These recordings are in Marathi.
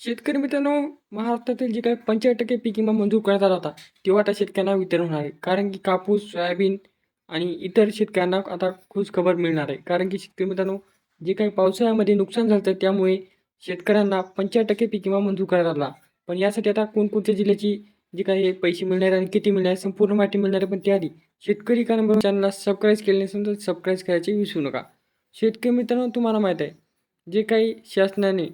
शेतकरी मित्रांनो महाराष्ट्रातील जे काही पंचाळीस टक्के पीक विमा मंजूर करण्यात आला होता तेव्हा आता शेतकऱ्यांना वितरण होणार आहे. कारण की कापूस सोयाबीन आणि इतर शेतकऱ्यांना आता खुश खबर मिळणार आहे. कारण की शेतकरी मित्रांनो जे काही पावसाळ्यामध्ये नुकसान झालं त्यामुळे शेतकऱ्यांना पंचाळीस टक्के पीक विमा मंजूर करण्यात आला. पण यासाठी आता कोणकोणत्या जिल्ह्याची जे काही पैसे मिळणार आणि किती मिळणार आहे संपूर्ण माहिती मिळणार आहे. पण त्याआधी शेतकरी कारण चॅनलला सबस्क्राईब केले नसेल तर सबस्क्राईब करायचे विसरू नका. शेतकरी मित्रांनो तुम्हाला माहीत आहे जे काही शासनाने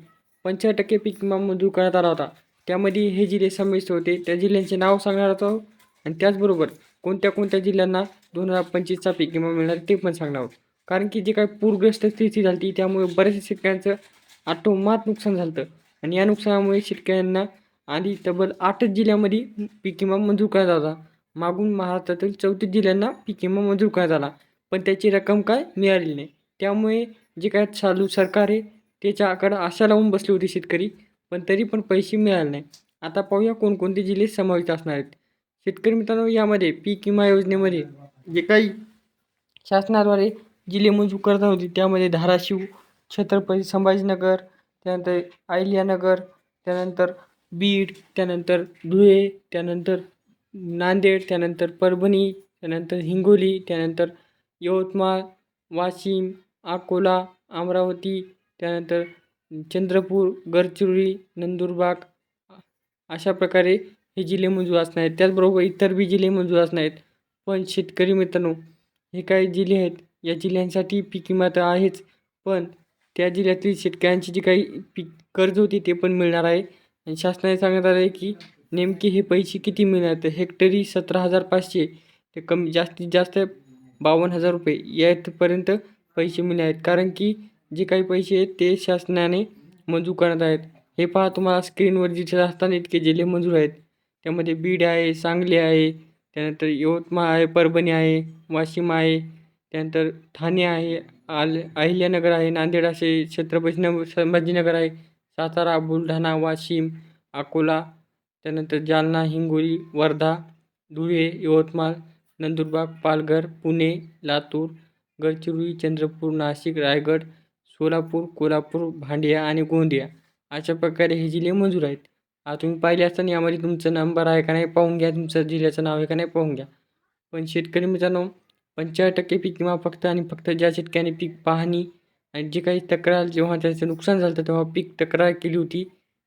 पंचाळीस टक्के पीक विमा मंजूर करण्यात आला होता. त्यामध्ये हे जिल्हे समाविष्ट होते. त्या जिल्ह्यांचे नाव सांगणार होतो. आणि त्याचबरोबर कोणत्या कोणत्या जिल्ह्यांना दोन हजार पंचवीसचा पीक विमा मिळणार ते पण सांगणार आहोत. कारण की जे काही पूरग्रस्त स्थिती झाली होती त्यामुळे बऱ्याचशा शेतकऱ्यांचं आटोमात नुकसान झालं आणि या नुकसानामुळे शेतकऱ्यांना आधी तब्बल आठच जिल्ह्यामध्ये पीक विमा मंजूर करण्यात आला मागून महाराष्ट्रातील चौतीस जिल्ह्यांना पीक विमा मंजूर करण्यात आला. पण त्याची रक्कम काय मिळाली नाही. त्यामुळे जे काय चालू सरकार आहे त्याच्याकडं आशा लावून बसले होते शेतकरी पण तरी पण पैसे मिळाले नाही. आता पाहूया कोणकोणते जिल्हे समाविष्ट असणार आहेत. शेतकरी मित्रांनो यामध्ये पीक विमा योजनेमध्ये जे काही शासनाद्वारे जिल्हे मंजूर करत होते त्यामध्ये धाराशिव छत्रपती संभाजीनगर त्यानंतर आयलियानगर त्यानंतर बीड त्यानंतर धुळे त्यानंतर नांदेड त्यानंतर परभणी त्यानंतर हिंगोली त्यानंतर यवतमाळ वाशिम अकोला अमरावती त्यानंतर चंद्रपूर गडचिरोली नंदुरबार अशा प्रकारे हे जिल्हे मंजूर असणार आहेत. त्याचबरोबर इतर बी जिल्हे मंजूर असणार आहेत. पण शेतकरी मित्रांनो हे काही जिल्हे आहेत? या जिल्ह्यांसाठी पीक विमा तर आहेच. पण त्या जिल्ह्यातील शेतकऱ्यांची जी काही पीक कर्ज होती ते पण मिळणार आहे. आणि शासनाने सांगण्यात आलं आहे की नेमके हे पैसे किती मिळणार? तर हेक्टरी सतरा हजार पाचशे. ते कमी जास्तीत जास्त बावन्न हजार रुपये. यापर्यंत पैसे मिळणार आहेत. कारण की जे काही पैसे आहेत ते शासनाने मंजूर करण्यात आहेत. हे पहा तुम्हाला स्क्रीनवर जिथे असताना इतके जिल्हे मंजूर आहेत. त्यामध्ये बीड आहे सांगली आहे त्यानंतर यवतमाळ आहे परभणी आहे वाशिम आहे त्यानंतर ठाणे आहे आल अहिल्यानगर आहे नांदेड असे छत्रपती न संभाजीनगर आहे सातारा बुलढाणा वाशिम अकोला त्यानंतर जालना हिंगोली वर्धा धुळे यवतमाळ नंदुरबार पालघर पुणे लातूर गडचिरोली चंद्रपूर नाशिक रायगड सोलापूर कोल्हापूर भांडिया आणि गोंदिया अशा प्रकारे हे जिल्हे मंजूर आहेत. आता तुम्ही पाहिले असताना यामध्ये तुमचा नंबर आहे का नाही पाहून घ्या तुमचं जिल्ह्याचं नाव आहे का नाही पाहून घ्या. पण शेतकरी मित्रांनो पंचाळीस टक्के पीक विमा फक्त आणि फक्त ज्या शेतकऱ्याने पीक पाहणी आणि जे काही तक्रार जेव्हा त्याचं नुकसान झालं तेव्हा पीक तक्रार केली होती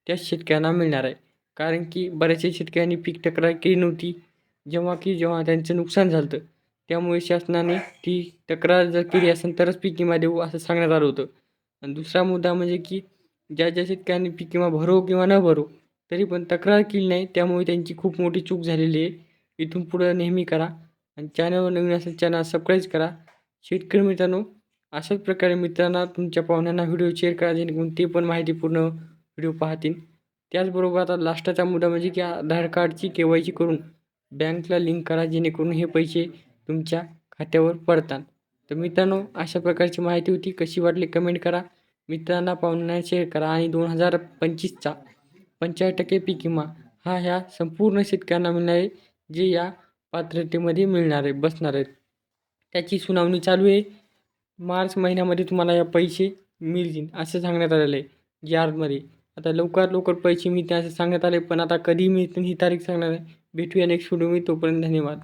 त्याच शेतकऱ्यांना मिळणार आहे. कारण की बऱ्याचशा शेतकऱ्यांनी पीक तक्रार केली नव्हती जेव्हा की जेव्हा त्यांचं नुकसान झालं त्यामुळे शासनाने ती तक्रार जर केली असेल तरच पीक विमा देऊ असं सांगण्यात आलं होतं. आणि दुसरा मुद्दा म्हणजे की ज्या ज्या शेतकऱ्यांनी पीक किंवा भरो किंवा न भरो तरी पण तक्रार केली नाही त्यामुळे त्यांची खूप मोठी चूक झालेली आहे. इथून पुढं नेहमी करा आणि चॅनलवर नवीन असेल चॅनल सबस्क्राईब करा. शेतकरी मित्रांनो अशाच प्रकारे मित्रांना तुमच्या पाहुण्यांना व्हिडिओ शेअर करा जेणेकरून ते पण माहितीपूर्ण व्हिडिओ पाहतील. त्याचबरोबर आता लास्टचा मुद्दा म्हणजे की आधार कार्डची के वाय सी करून बँकला लिंक करा जेणेकरून हे पैसे तुमच्या खात्यावर पडतात. तर मित्रांनो अशा प्रकारची माहिती होती. कशी वाटली कमेंट करा. मित्रांना पाहुण्यांना शेअर करा. आणि दोन हजार पंचवीसचा पंचाळीस टक्के पीक विमा हा ह्या संपूर्ण शेतकऱ्यांना मिळणार आहे जे या पात्रतेमध्ये मिळणार आहे बसणार आहेत. त्याची सुनावणी चालू आहे. मार्च महिन्यामध्ये तुम्हाला या पैसे मिळतील असं सांगण्यात आलेलं आहे. जी आरमध्ये आता लवकर लवकर पैसे मिळतील असं सांगण्यात आले पण आता कधी मिळतील ही तारीख सांगणार आहे. भेटूया नेक्स्ट व्हिडिओ मी तोपर्यंत धन्यवाद.